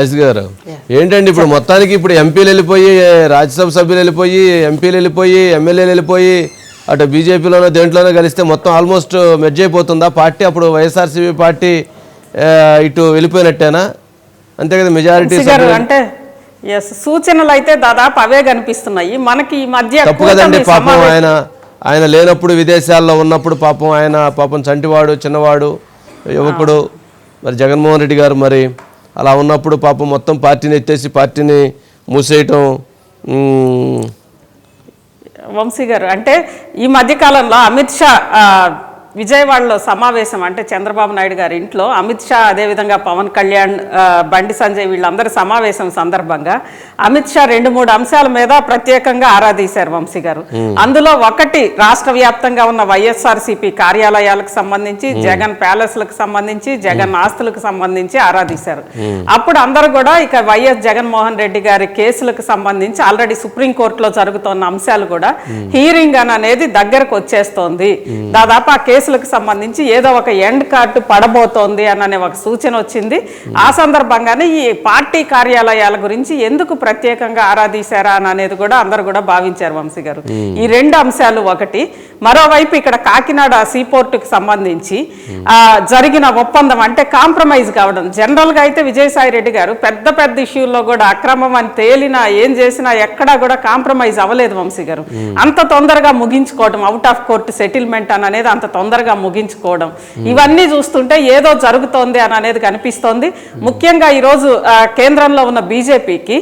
రాజు గారు. ఏంటండి ఇప్పుడు మొత్తానికి ఇప్పుడు ఎంపీలు వెళ్ళిపోయి రాజ్యసభ సభ్యులు వెళ్ళిపోయి ఎంపీలు వెళ్ళిపోయి ఎమ్మెల్యేలు వెళ్ళిపోయి అటు బీజేపీలోనో దేంట్లోనో కలిస్తే మొత్తం ఆల్మోస్ట్ మెర్జ్ అయిపోతుందా? పార్టీ అప్పుడు వైఎస్ఆర్సీపీ పార్టీ ఇటు వెళ్ళిపోయినట్టేనా? అంతే కదా మెజారిటీ అంటే ఎస్ సూచనలు అయితే దాదాపు అవే కనిపిస్తున్నాయి. మనకి ఈ మధ్య తప్పు కదండి పాపం ఆయన ఆయన లేనప్పుడు విదేశాల్లో ఉన్నప్పుడు పాపం ఆయన పాపం చంటివాడు చిన్నవాడు యువకుడు మరి జగన్మోహన్ రెడ్డి గారు మరి అలా ఉన్నప్పుడు పాపం మొత్తం పార్టీని ఎత్తేసి పార్టీని మూసేయటం వంశీ గారు అంటే ఈ మధ్యకాలంలో అమిత్ షా విజయవాడలో సమావేశం అంటే చంద్రబాబు నాయుడు గారి ఇంట్లో అమిత్ షా అదేవిధంగా పవన్ కళ్యాణ్ బండి సంజయ్ వీళ్ళందరి సమావేశం సందర్భంగా అమిత్ షా రెండు మూడు అంశాల మీద ప్రత్యేకంగా ఆరాధీశారు వంశీ గారు. అందులో ఒకటి రాష్ట్ర వ్యాప్తంగా ఉన్న వైఎస్ఆర్సీపీ కార్యాలయాలకు సంబంధించి జగన్ ప్యాలెస్లకు సంబంధించి జగన్ ఆస్తులకు సంబంధించి ఆరాధీశారు అప్పుడు అందరూ కూడా ఇక వైఎస్ జగన్మోహన్ రెడ్డి గారి కేసులకు సంబంధించి ఆల్రెడీ సుప్రీంకోర్టులో జరుగుతున్న అంశాలు కూడా హీరింగ్ అని అనేది దగ్గరకు వచ్చేస్తోంది. దాదాపు ఆ కేసులకు సంబంధించి ఏదో ఒక ఎండ్ కార్డు పడబోతోంది అనే ఒక సూచన వచ్చింది. ఆ సందర్భంగానే ఈ పార్టీ కార్యాలయాల గురించి ఎందుకు ప్రత్యేకంగా ఆరాధీశారా అని అనేది కూడా అందరూ కూడా భావించారు వంశీ గారు. ఈ రెండు అంశాలు ఒకటి మరోవైపు ఇక్కడ కాకినాడ సీపోర్టుకు సంబంధించి ఆ, జరిగిన ఒప్పందం అంటే కాంప్రమైజ్ కావడం. జనరల్గా అయితే విజయసాయి రెడ్డి గారు పెద్ద పెద్ద ఇష్యూల్లో కూడా అక్రమం అని తేలినా ఏం చేసినా ఎక్కడా కూడా కాంప్రమైజ్ అవ్వలేదు వంశీ గారు. అంత తొందరగా ముగించుకోవడం అవుట్ ఆఫ్ కోర్టు సెటిల్మెంట్ అని అనేది అంత తొందరగా ముగించుకోవడం. ఇవన్నీ చూస్తుంటే ఏదో జరుగుతోంది అని అనేది కనిపిస్తోంది. ముఖ్యంగా ఈరోజు కేంద్రంలో ఉన్న బీజేపీకి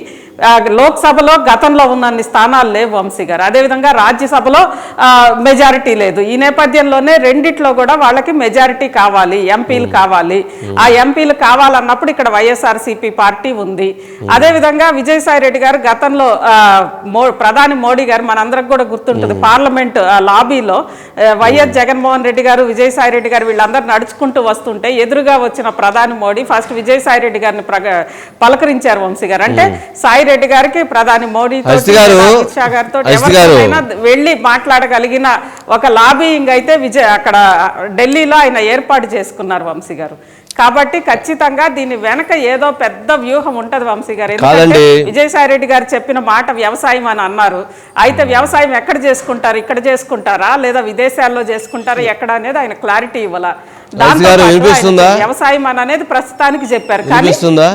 లోక్సభలో గతంలో ఉన్నన్ని స్థానాలు లేవు వంశీ గారు. అదేవిధంగా రాజ్యసభలో మెజారిటీ లేదు. ఈ నేపథ్యంలోనే రెండిట్లో కూడా వాళ్ళకి మెజారిటీ కావాలి ఎంపీలు కావాలి. ఆ ఎంపీలు కావాలన్నప్పుడు ఇక్కడ వైఎస్ఆర్సీపీ పార్టీ ఉంది. అదేవిధంగా విజయసాయి రెడ్డి గారు గతంలో ప్రధాని మోడీ గారు మనందరికి కూడా గుర్తుంటుంది. పార్లమెంట్ లాబీలో వైఎస్ జగన్మోహన్ రెడ్డి గారు విజయసాయి రెడ్డి గారు వీళ్ళందరూ నడుచుకుంటూ వస్తుంటే ఎదురుగా వచ్చిన ప్రధాని మోడీ ఫస్ట్ విజయసాయి రెడ్డి గారిని పలకరించారు వంశీ గారు. అంటే సాయి రెడ్డి గారికి ప్రధాని మోడీ అమిత్ షా గారితో వెళ్ళి మాట్లాడగలిగిన ఒక లాబీయింగ్ అయితే విజయ్ అక్కడ ఢిల్లీలో ఆయన ఏర్పాటు చేసుకున్నారు వంశీ గారు. కాబట్టి ఖచ్చితంగా దీని వెనక ఏదో పెద్ద వ్యూహం ఉంటది వంశీ గారు. ఎందుకంటే. విజయసాయి రెడ్డి గారు చెప్పిన మాట వ్యవసాయం అని అన్నారు. అయితే వ్యవసాయం ఎక్కడ చేసుకుంటారు? ఇక్కడ చేసుకుంటారా? లేదా విదేశాల్లో చేసుకుంటారా? ఎక్కడ అనేది ఆయన క్లారిటీ ఇవ్వాల? వ్యవసాయం అని అనేది ప్రస్తుతానికి చెప్పారు. కానీ?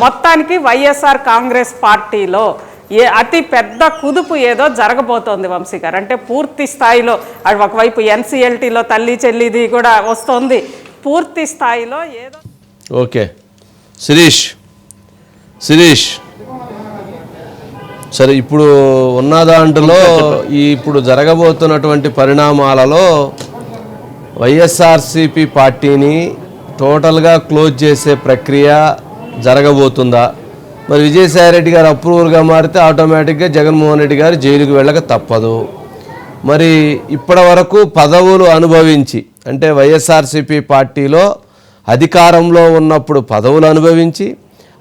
మొత్తానికి వైఎస్ఆర్ కాంగ్రెస్ పార్టీలో ఏ అతి పెద్ద కుదుపు ఏదో జరగబోతోంది వంశీ గారు. అంటే పూర్తి స్థాయిలో అది ఒకవైపు ఎన్సీఎల్టీలో తల్లి చెల్లిది కూడా వస్తోంది. పూర్తి స్థాయిలో ఏదో ఓకే. శిరీష్. శిరీష్. సరే ఇప్పుడు ఉన్న దాంట్లో ఈ ఇప్పుడు జరగబోతున్నటువంటి పరిణామాలలో వైఎస్ఆర్సిపి పార్టీని టోటల్గా క్లోజ్ చేసే ప్రక్రియ జరగబోతుందా? మరి విజయసాయి రెడ్డి గారు అప్రూవర్గా మారితే ఆటోమేటిక్గా జగన్మోహన్ రెడ్డి గారు జైలుకు వెళ్ళక తప్పదు. మరి ఇప్పటి వరకు పదవులు అనుభవించి అంటే వైఎస్ఆర్సిపి పార్టీలో అధికారంలో ఉన్నప్పుడు పదవులు అనుభవించి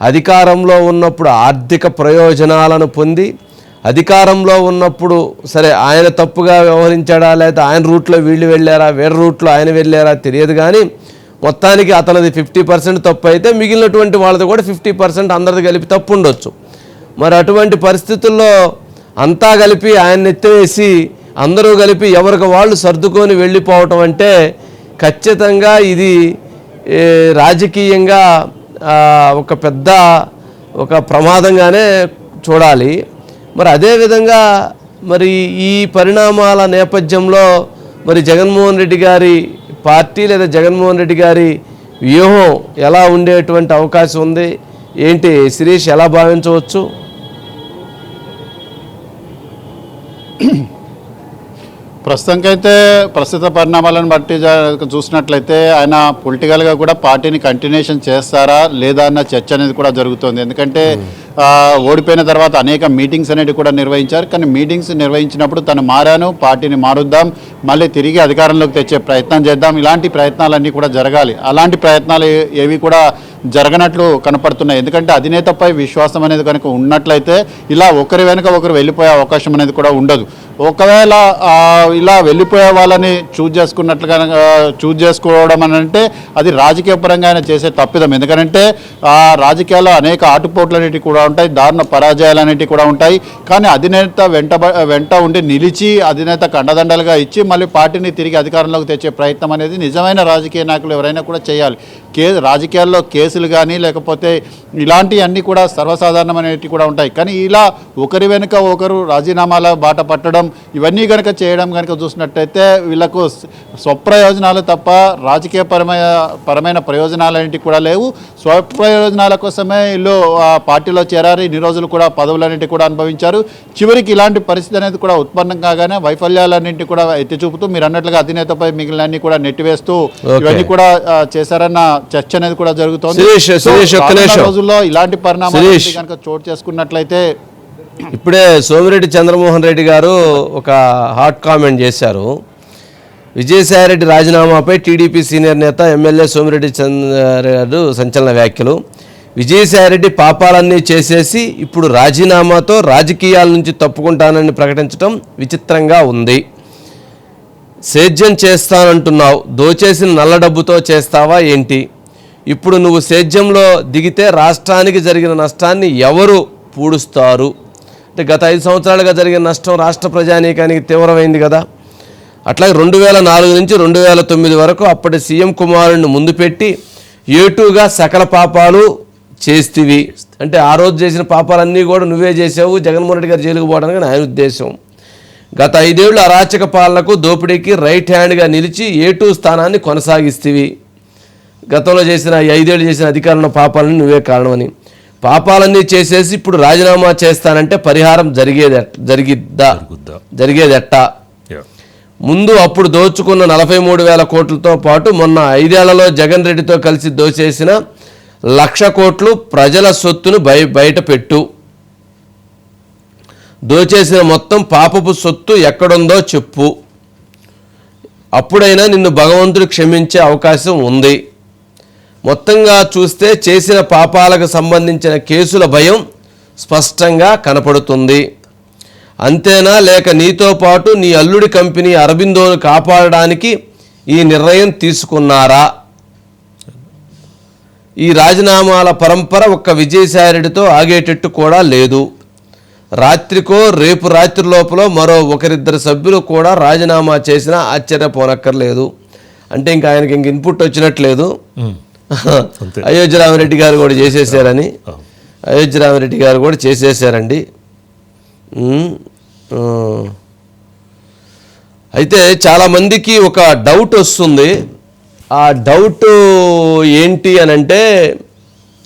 అధికారంలో ఉన్నప్పుడు ఆర్థిక ప్రయోజనాలను పొంది అధికారంలో ఉన్నప్పుడు సరే ఆయన తప్పుగా వ్యవహరించాడా లేదా ఆయన రూట్లో వీళ్ళు వెళ్ళారా వేరే రూట్లో ఆయన వెళ్ళారా తెలియదు కానీ మొత్తానికి అతనిది ఫిఫ్టీ పర్సెంట్ తప్పు అయితే మిగిలినటువంటి వాళ్ళది కూడా ఫిఫ్టీ పర్సెంట్ అందరిది కలిపి తప్పు ఉండొచ్చు మరి అటువంటి పరిస్థితుల్లో అంతా కలిపి ఆయన ఎత్తివేసి అందరూ కలిపి ఎవరికి వాళ్ళు సర్దుకొని వెళ్ళిపోవటం అంటే ఖచ్చితంగా ఇది రాజకీయంగా ఒక పెద్ద ఒక ప్రమాదంగానే చూడాలి. మరి అదేవిధంగా మరి ఈ పరిణామాల నేపథ్యంలో మరి జగన్మోహన్ రెడ్డి గారి పార్టీ లేదా జగన్మోహన్ రెడ్డి గారి వ్యూహం ఎలా ఉండేటువంటి అవకాశం ఉంది? ఏంటి? శిరీష్ ఎలా భావించవచ్చు? ప్రస్తుతానికైతే ప్రస్తుత పరిణామాలను బట్టి చూసినట్లయితే ఆయన పొలిటికల్గా కూడా పార్టీని కంటిన్యూషన్ చేస్తారా లేదా అన్న చర్చ అనేది కూడా జరుగుతుంది. ఎందుకంటే ఓడిపోయిన తర్వాత అనేక మీటింగ్స్ అనేవి కూడా నిర్వహించారు. కానీ మీటింగ్స్ నిర్వహించినప్పుడు తను మారాను పార్టీని మారుద్దాం మళ్ళీ తిరిగి అధికారంలోకి తెచ్చే ప్రయత్నం చేద్దాం. ఇలాంటి ప్రయత్నాలన్నీ కూడా జరగాలి. అలాంటి ప్రయత్నాలు ఏవి కూడా జరగనట్లు కనపడుతున్నాయి. ఎందుకంటే అధినేతపై విశ్వాసం అనేది కనుక ఉన్నట్లయితే ఇలా ఒకరి వెనుక ఒకరు వెళ్ళిపోయే అవకాశం అనేది కూడా ఉండదు. ఒకవేళ ఇలా వెళ్ళిపోయే వాళ్ళని చూజ్ చేసుకున్నట్లుగా చూజ్ చేసుకోవడం అని అంటే అది రాజకీయ పరంగా ఆయన చేసే తప్పిదం. ఎందుకంటే ఆ రాజకీయాల్లో అనేక ఆటుపోట్లు అనేటివి కూడా ఉంటాయి దారుణ పరాజయాలు అనేటివి కూడా ఉంటాయి. కానీ అధినేత వెంట వెంట ఉండి నిలిచి అధినేత కండదండలుగా ఇచ్చి మళ్ళీ పార్టీని తిరిగి అధికారంలోకి తెచ్చే ప్రయత్నం అనేది నిజమైన రాజకీయ నాయకులు ఎవరైనా కూడా చేయాలి. కే రాజకీయాల్లో కేసులు కానీ లేకపోతే ఇలాంటివన్నీ కూడా సర్వసాధారణమైనవి కూడా ఉంటాయి. కానీ ఇలా ఒకరి వెనుక ఒకరు రాజీనామాల బాట పట్టడం ఇవన్నీ కనుక చేయడం కనుక చూసినట్టయితే వీళ్ళకు స్వ- స్వప్రయోజనాలు తప్ప రాజకీయ పరమైన పరమైన ప్రయోజనాలు అనేటివి కూడా లేవు. స్వప్రయోజనాల కోసమే వీళ్ళు ఆ పార్టీలో చేరారు. ఇన్ని రోజులు కూడా పదవులన్నింటి కూడా అనుభవించారు. చివరికి ఇలాంటి పరిస్థితి అనేది కూడా ఉత్పన్నం కాగానే వైఫల్యాలన్నింటి కూడా ఎత్తి చూపుతూ మీరు అన్నట్లుగా అధినేతపై మిగిలినన్ని కూడా నెట్టివేస్తూ ఇవన్నీ కూడా చేశారన్న చర్చ అనేది కూడా జరుగుతోంది. రోజుల్లో ఇలాంటి పరిణామాలు. కనుక చోటు చేసుకున్నట్లయితే ఇప్పుడే సోమిరెడ్డి చంద్రమోహన్ రెడ్డి గారు ఒక హాట్ కామెంట్ చేశారు. విజయసాయిరెడ్డి రాజీనామాపై టీడీపీ సీనియర్ నేత ఎమ్మెల్యే సోమిరెడ్డి చంద్ర గారు సంచలన వ్యాఖ్యలు. విజయసాయిరెడ్డి పాపాలన్నీ చేసేసి ఇప్పుడు రాజీనామాతో రాజకీయాల నుంచి తప్పుకుంటానని ప్రకటించడం విచిత్రంగా ఉంది. సేద్యం చేస్తానంటున్నావు. దోచేసిన నల్ల డబ్బుతో చేస్తావా ఏంటి? ఇప్పుడు నువ్వు సేద్యంలో దిగితే రాష్ట్రానికి జరిగిన నష్టాన్ని ఎవరు పూడుస్తారు? అంటే గత ఐదు సంవత్సరాలుగా జరిగిన నష్టం రాష్ట్ర ప్రజానీకానికి తీవ్రమైంది కదా. అట్లాగే రెండు వేల నాలుగు నుంచి రెండు వేల తొమ్మిది వరకు అప్పటి సీఎం కుమారుడిని ముందు పెట్టి ఏటుగా సకల పాపాలు చేస్తివి. అంటే ఆ రోజు చేసిన పాపాలన్నీ కూడా నువ్వే చేసావు జగన్మోహన్ రెడ్డి గారు జైలుకు పోవడానికి ఆయన ఉద్దేశం. గత ఐదేళ్ళు అరాచక పాలనకు దోపిడీకి రైట్ హ్యాండ్గా నిలిచి ఏటూ స్థానాన్ని కొనసాగిస్తివి. గతంలో చేసిన ఈ ఐదేళ్ళు చేసిన అధికారంలో పాపాలని నువ్వే కారణమని. పాపాలన్నీ చేసేసి ఇప్పుడు రాజీనామా చేస్తానంటే పరిహారం జరిగేది జరిగిద్దా? జరిగేదెట్టా? ముందు అప్పుడు దోచుకున్న నలభై మూడు వేల కోట్లతో పాటు మొన్న ఐదేళ్ళలో జగన్ రెడ్డితో కలిసి దోచేసిన లక్ష కోట్లు ప్రజల సొత్తును బయ బయట పెట్టు. దోచేసిన మొత్తం పాపపు సొత్తు ఎక్కడుందో చెప్పు. అప్పుడైనా నిన్ను భగవంతుడు క్షమించే అవకాశం ఉంది. మొత్తంగా చూస్తే చేసిన పాపాలకు సంబంధించిన కేసుల భయం స్పష్టంగా కనపడుతుంది. అంతేనా? లేక నీతో పాటు నీ అల్లుడి కంపెనీ అరబిందోను కాపాడడానికి ఈ నిర్ణయం తీసుకున్నారా? ఈ రాజీనామాల పరంపర ఒక్క విజయసాయిరెడ్డితో ఆగేటట్టు కూడా లేదు. రాత్రికో రేపు రాత్రి లోపల మరో ఒకరిద్దరు సభ్యులు కూడా రాజీనామా చేసినా ఆశ్చర్యపోనక్కర్లేదు. అంటే ఇంకా ఆయనకి ఇంక ఇన్పుట్ వచ్చినట్లేదు. అయోధ్య రామరెడ్డి గారు కూడా చేసేసారని. అయోధ్య రామరెడ్డి గారు కూడా చేసేసారండి. అయితే చాలామందికి ఒక డౌట్ వస్తుంది. ఆ డౌట్ ఏంటి అని అంటే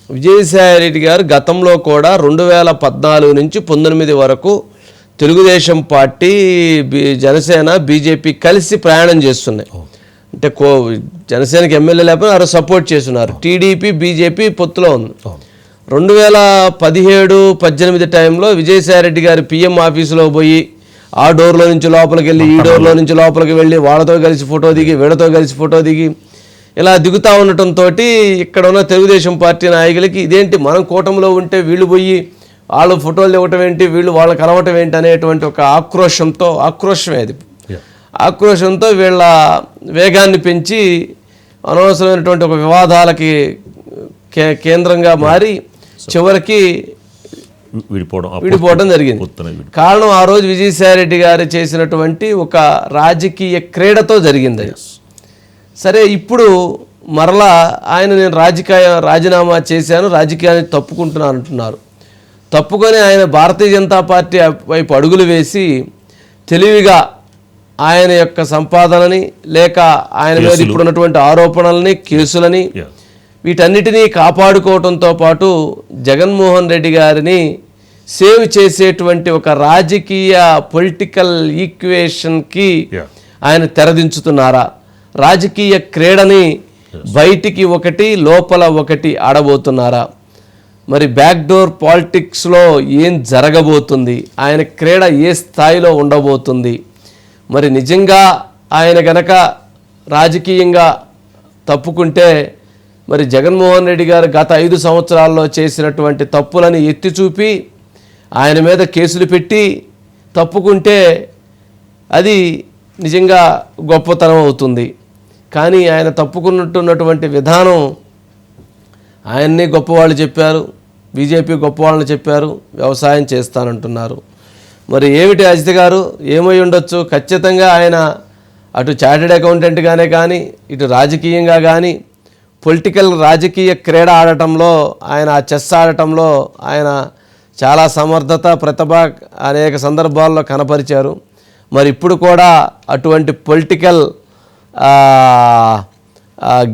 విజయసాయిరెడ్డి గారు గతంలో కూడా రెండు వేల పద్నాలుగు నుంచి పంతొమ్మిది వరకు తెలుగుదేశం పార్టీ జనసేన బీజేపీ కలిసి ప్రయాణం చేస్తున్నాయి. అంటే కో జనసేనకి ఎమ్మెల్యే లేకపోతే వారు సపోర్ట్ చేస్తున్నారు. టీడీపీ బీజేపీ పొత్తులో ఉంది. రెండు వేల పదిహేడు పద్దెనిమిది టైంలో విజయసాయిరెడ్డి గారు పిఎం ఆఫీసులో పోయి ఆ డోర్లో నుంచి లోపలికి వెళ్ళి ఈ డోర్లో నుంచి లోపలికి వెళ్ళి వాళ్ళతో కలిసి ఫోటో దిగి వీళ్ళతో కలిసి ఫోటో దిగి ఇలా దిగుతూ ఉండటంతో ఇక్కడ ఉన్న తెలుగుదేశం పార్టీ నాయకులకి ఇదేంటి మనం కూటమిలో ఉంటే వీళ్ళు పోయి వాళ్ళు ఫోటోలు ఇవ్వటం ఏంటి వీళ్ళు వాళ్ళు కలవటం ఏంటి అనేటువంటి ఒక ఆక్రోషంతో ఆక్రోషమే అది. ఆక్రోషంతో వీళ్ళ వేగాన్ని పెంచి అనవసరమైనటువంటి ఒక వివాదాలకి కే కేంద్రంగా మారి చివరికి విడిపోవడం విడిపోవడం జరిగింది. కారణం ఆ రోజు విజయసాయిరెడ్డి గారు చేసినటువంటి ఒక రాజకీయ క్రీడతో జరిగింది. సరే ఇప్పుడు మరలా ఆయన నేను రాజకీయ రాజీనామా చేశాను రాజకీయాన్ని తప్పుకుంటున్నాను అంటున్నారు. తప్పుకొని ఆయన భారతీయ జనతా పార్టీ వైపు అడుగులు వేసి తెలివిగా ఆయన యొక్క సంపాదనని లేక ఆయన మీద కేసులు. ఇప్పుడు ఉన్నటువంటి ఆరోపణలని కేసులని. వీటన్నిటినీ కాపాడుకోవడంతో పాటు జగన్మోహన్ రెడ్డి గారిని సేవ్ చేసేటువంటి ఒక రాజకీయ పొలిటికల్ ఈక్వేషన్కి. ఆయన తెరదించుతున్నారా రాజకీయ క్రీడని బయటికి ఒకటి లోపల ఒకటి ఆడబోతున్నారా మరి బ్యాక్డోర్ పాలిటిక్స్లో ఏం జరగబోతుంది ఆయన క్రీడ ఏ స్థాయిలో ఉండబోతుంది మరి నిజంగా ఆయన గనక రాజకీయంగా తప్పుకుంటే మరి జగన్మోహన్ రెడ్డి గారు గత ఐదు సంవత్సరాల్లో చేసినటువంటి తప్పులని ఎత్తి చూపి ఆయన మీద కేసులు పెట్టి తప్పుకుంటే అది నిజంగా గొప్పతనం అవుతుంది. కానీ ఆయన తప్పుకున్నట్టున్నటువంటి విధానం ఆయన్ని గొప్పవాళ్ళు చెప్పారు బీజేపీ గొప్పవాళ్ళని చెప్పారు వ్యవసాయం చేస్తానంటున్నారు. మరి ఏమిటి అజిత్ గారు? ఏమై ఉండొచ్చు? ఖచ్చితంగా ఆయన అటు చార్టెడ్ అకౌంటెంట్గానే కానీ ఇటు రాజకీయంగా కానీ పొలిటికల్ రాజకీయ క్రీడ ఆడటంలో ఆయన ఆ చెస్ ఆడటంలో ఆయన చాలా సమర్థత ప్రతిభ అనేక సందర్భాల్లో కనపరిచారు. మరి ఇప్పుడు కూడా అటువంటి పొలిటికల్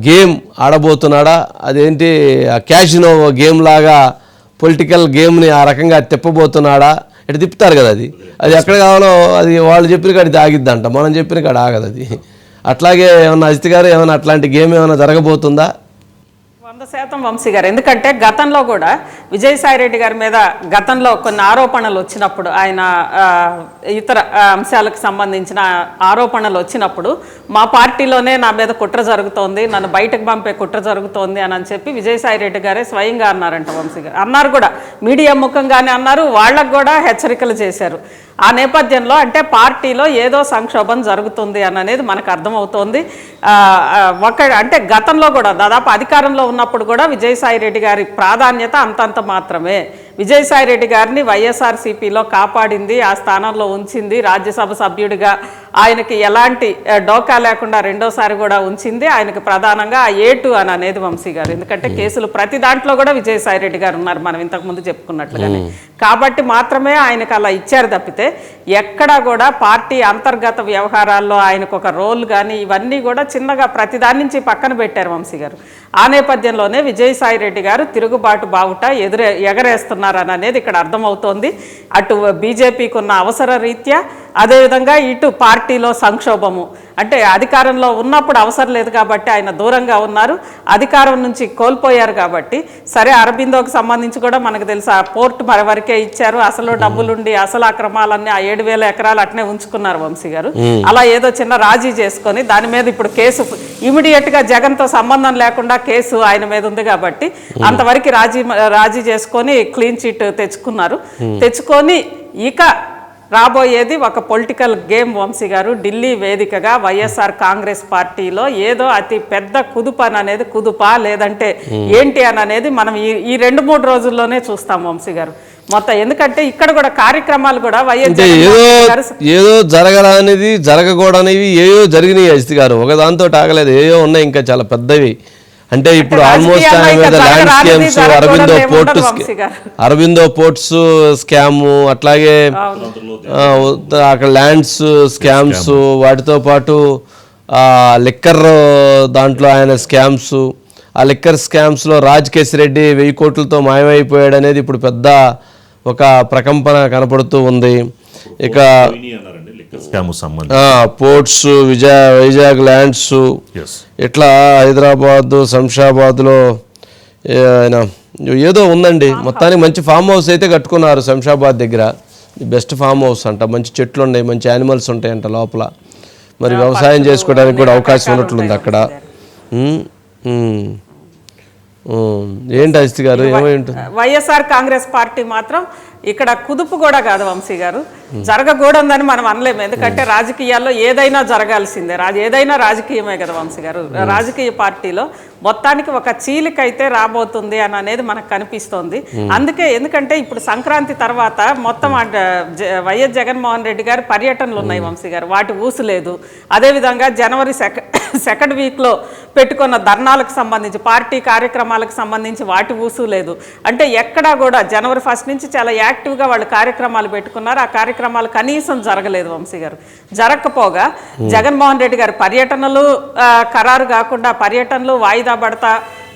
గేమ్ ఆడబోతున్నాడా? అదేంటి ఆ క్యాషినో గేమ్ లాగా పొలిటికల్ గేమ్ని ఆ రకంగా తిప్పబోతున్నాడా? ఇటు తిప్పుతారు కదా అది. అది ఎక్కడ కావాలో అది వాళ్ళు చెప్పిన కాడ ఆగిద్దంట. మనం చెప్పిన కాడ ఆగదు అది. అట్లాగే ఏమన్నా అజిత్ గారు ఏమైనా అట్లాంటి గేమ్ ఏమైనా జరగబోతుందా? వంద శాతం వంశీ గారు. ఎందుకంటే గతంలో కూడా విజయసాయి రెడ్డి గారి మీద గతంలో కొన్ని ఆరోపణలు వచ్చినప్పుడు ఆయన ఇతర అంశాలకు సంబంధించిన ఆరోపణలు వచ్చినప్పుడు మా పార్టీలోనే నా మీద కుట్ర జరుగుతోంది నన్ను బయటకు పంపే కుట్ర జరుగుతోంది అని అని చెప్పి విజయసాయి రెడ్డి గారే స్వయంగా అన్నారంట వంశీ గారు. అన్నారు కూడా. మీడియా ముఖంగానే అన్నారు వాళ్ళకు కూడా హెచ్చరికలు చేశారు. ఆ నేపథ్యంలో అంటే పార్టీలో ఏదో సంక్షోభం జరుగుతుంది అని అనేది మనకు అర్థమవుతోంది. ఒక అంటే గతంలో కూడా దాదాపు అధికారంలో ఉన్నప్పుడు కూడా విజయసాయి రెడ్డి గారి ప్రాధాన్యత అంతంత మాత్రమే. విజయసాయి రెడ్డి గారిని వైఎస్ఆర్సీపీలో కాపాడింది ఆ స్థానంలో ఉంచింది రాజ్యసభ సభ్యుడిగా ఆయనకి ఎలాంటి డోకా లేకుండా రెండోసారి కూడా ఉంచింది. ఆయనకు ప్రధానంగా ఆ ఏటు అని అనేది వంశీ గారు. ఎందుకంటే కేసులు ప్రతి దాంట్లో కూడా విజయసాయి రెడ్డి గారు ఉన్నారు మనం ఇంతకు ముందు చెప్పుకున్నట్లుగానే. కాబట్టి మాత్రమే ఆయనకు అలా ఇచ్చారు తప్పితే ఎక్కడా కూడా పార్టీ అంతర్గత వ్యవహారాల్లో ఆయనకు ఒక రోల్ కానీ ఇవన్నీ కూడా చిన్నగా ప్రతిదాని నుంచి పక్కన పెట్టారు వంశీ గారు. ఆ నేపథ్యంలోనే విజయసాయి రెడ్డి గారు తిరుగుబాటు బావుట ఎదురే ఎగరేస్తున్నారని అనేది ఇక్కడ అర్థమవుతోంది. అటు బీజేపీకి ఉన్న అవసర రీత్యా అదేవిధంగా ఇటు పార్టీలో సంక్షోభము. అంటే అధికారంలో ఉన్నప్పుడు అవసరం లేదు కాబట్టి ఆయన దూరంగా ఉన్నారు. అధికారం నుంచి కోల్పోయారు కాబట్టి సరే అరబిందోకి సంబంధించి కూడా మనకు తెలుసు ఆ పోర్ట్ మరి వరకే ఇచ్చారు. అసలు డబ్బులుండి అసలు అక్రమాలన్నీ ఆ ఏడు వేల ఎకరాలు అట్నే ఉంచుకున్నారు వంశీ గారు. అలా ఏదో చిన్న రాజీ చేసుకొని దాని మీద ఇప్పుడు కేసు ఇమీడియట్గా జగన్తో సంబంధం లేకుండా కేసు ఆయన మీద ఉంది కాబట్టి అంతవరకు రాజీ రాజీ చేసుకొని క్లీన్ చిట్ తెచ్చుకున్నారు. తెచ్చుకొని ఇక రాబోయేది ఒక పొలిటికల్ గేమ్ వంశీ గారు. ఢిల్లీ వేదికగా వైఎస్ఆర్ కాంగ్రెస్ పార్టీలో ఏదో అతి పెద్ద కుదుపు అని అనేది కుదుపా లేదంటే ఏంటి అని అనేది మనం ఈ ఈ రెండు మూడు రోజుల్లోనే చూస్తాం వంశీ గారు. మొత్తం ఎందుకంటే ఇక్కడ కూడా కార్యక్రమాలు కూడా వైఎస్ ఏదో జరగరానిది జరగకూడనివి ఏయో జరిగినాయి అజిత్ గారు. ఒక దాంతో ఆగలేదు. ఏయో ఉన్నాయి ఇంకా చాలా పెద్దవి. అంటే ఇప్పుడు ఆల్మోస్ట్ ఆయన మీద land scams Aurobindo port. Aurobindo ports scam అట్లాగే అక్కడ ల్యాండ్స్ స్కామ్స్ వాటితో పాటు ఆ, లిక్కర్ దాంట్లో ఆయన స్కామ్స్ ఆ లిక్కర్ స్కామ్స్లో రాజ్ రెడ్డి వెయ్యి కోట్లతో మాయమైపోయాడు అనేది ఇప్పుడు పెద్ద ఒక ప్రకంపన కనపడుతూ ఉంది. ఇక పోర్ట్స్ విజయ వైజాగ్ ల్యాండ్స్. ఇట్లా హైదరాబాద్ శంషాబాద్లో ఆయన ఏదో ఉందండి. మొత్తానికి మంచి ఫామ్ హౌస్ అయితే కట్టుకున్నారు శంషాబాద్ దగ్గర. బెస్ట్ ఫామ్ హౌస్ అంట. మంచి చెట్లు ఉన్నాయి మంచి యానిమల్స్ ఉంటాయంట లోపల. మరి వ్యవసాయం చేసుకోవడానికి కూడా అవకాశం ఉన్నట్లుంది అక్కడ. ఏంటి అజిత్ గారు? ఏమై ఉంటుంది? వైఎస్ఆర్ కాంగ్రెస్ పార్టీ మాత్రం ఇక్కడ కుదుపు కూడా కాదు వంశీ గారు. జరగకూడదని మనం అనలేము. ఎందుకంటే రాజకీయాల్లో ఏదైనా జరగాల్సిందే. రాజ ఏదైనా రాజకీయమే కదా వంశీ గారు. రాజకీయ పార్టీలో మొత్తానికి ఒక చీలికైతే రాబోతుంది అని అనేది మనకు కనిపిస్తోంది. అందుకే ఎందుకంటే ఇప్పుడు సంక్రాంతి తర్వాత మొత్తం వైఎస్ జగన్మోహన్ రెడ్డి గారి పర్యటనలు ఉన్నాయి వంశీ గారు. వాటి ఊసు లేదు. అదేవిధంగా జనవరి సెక సెకండ్ వీక్లో పెట్టుకున్న ధర్నాలకు సంబంధించి పార్టీ కార్యక్రమాలకు సంబంధించి వాటి ఊసు లేదు. అంటే ఎక్కడా కూడా జనవరి ఫస్ట్ నుంచి చాలా యాక్టివ్గా వాళ్ళు కార్యక్రమాలు పెట్టుకున్నారు. ఆ కార్యక్రమాలు కనీసం జరగలేదు వంశీ గారు. జరగకపోగా జగన్మోహన్ రెడ్డి గారి పర్యటనలు ఖరారు కాకుండా పర్యటనలు వాయిదా పడతా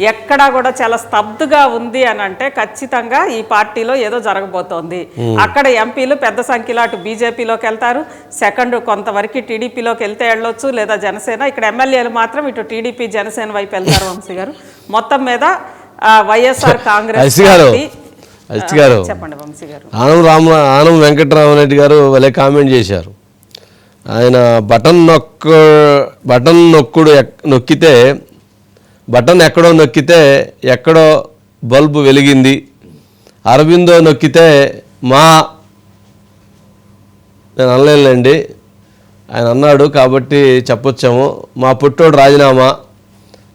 ఎక్కడా కూడా చాలా స్తబ్దుగా ఉంది అని అంటే ఖచ్చితంగా ఈ పార్టీలో ఏదో జరగబోతోంది. అక్కడ ఎంపీలు పెద్ద సంఖ్యలో అటు బీజేపీలోకి వెళ్తారు సెకండ్ కొంతవరకు టీడీపీలోకి వెళ్తే వెళ్ళొచ్చు లేదా జనసేన. ఇక్కడ ఎమ్మెల్యేలు మాత్రం ఇటు టీడీపీ జనసేన వైపు వెళ్తారు వంశీ గారు. మొత్తం మీద వైఎస్ఆర్ కాంగ్రెస్ గారు చెప్పండి వంశీ గారు. ఆనం రామ ఆనం వెంకటరామరెడ్డి గారు భలే కామెంట్ చేశారు. ఆయన బటన్ నొక్క బటన్ నొక్కుడు నొక్కితే బటన్ ఎక్కడో నొక్కితే ఎక్కడో బల్బు వెలిగింది. అరవిందో నొక్కితే మా నేను అనలేనులేండి. ఆయన అన్నాడు కాబట్టి చెప్పొచ్చాము. మా పుట్టోడు రాజీనామా.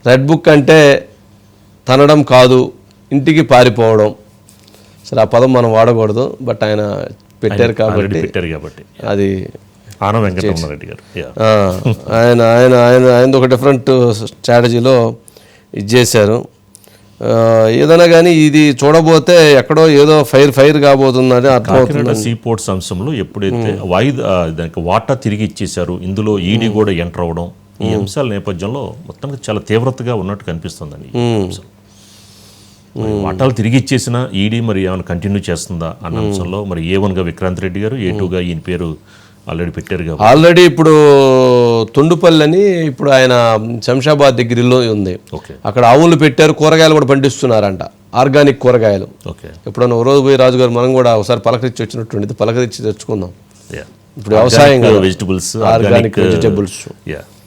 రెడ్ బుక్ అంటే తనడం కాదు ఇంటికి పారిపోవడం. సరే ఆ పదం మనం వాడకూడదు బట్ ఆయన పెట్టారు కాబట్టి పెట్టారు కాబట్టి. అది ఆనం గారు. ఆయన ఆయన ఆయన ఆయన ఒక డిఫరెంట్ స్ట్రాటజీలో ఇది చేశారు ఆ, ఏదైనా కానీ ఇది చూడబోతే ఎక్కడో ఏదో ఫైర్ ఫైర్ కాబోతుందని అర్థమవుతుంది సీ పోర్ట్స్ అంశంలో ఎప్పుడైతే వాయిదా దానికి వాటా తిరిగి ఇచ్చేశారు ఇందులో ఈడీ కూడా ఎంటర్ అవ్వడం ఈ అంశాల నేపథ్యంలో మొత్తానికి చాలా తీవ్రతగా ఉన్నట్టు కనిపిస్తుందండి వాటాలు తిరిగి ఇచ్చేసిన ఈడీ మరి ఏమైనా కంటిన్యూ చేస్తుందా అన్న అంశంలో మరి ఏ వన్గా విక్రాంత్ రెడ్డి గారు ఏ టూగా ఈయన పేరు ఆల్రెడీ పెట్టారు ఆల్రెడీ ఇప్పుడు తొండుపల్లి అని ఇప్పుడు ఆయన శంషాబాద్ దగ్గర ఇల్లు ఉంది. ఓకే. అక్కడ ఆవులు పెట్టారు కూరగాయలు కూడా పండిస్తున్నారంట. ఆర్గానిక్ కూరగాయలు. ఓకే. ఎప్పుడన్నా ఓ రోజు పోయి రాజుగారు మనం కూడా ఒకసారి పలకరించి వచ్చినట్టు పలకరించి తెచ్చుకుందాం. యా ఇప్పుడు వ్యవసాయం. Vegetables organic vegetables yeah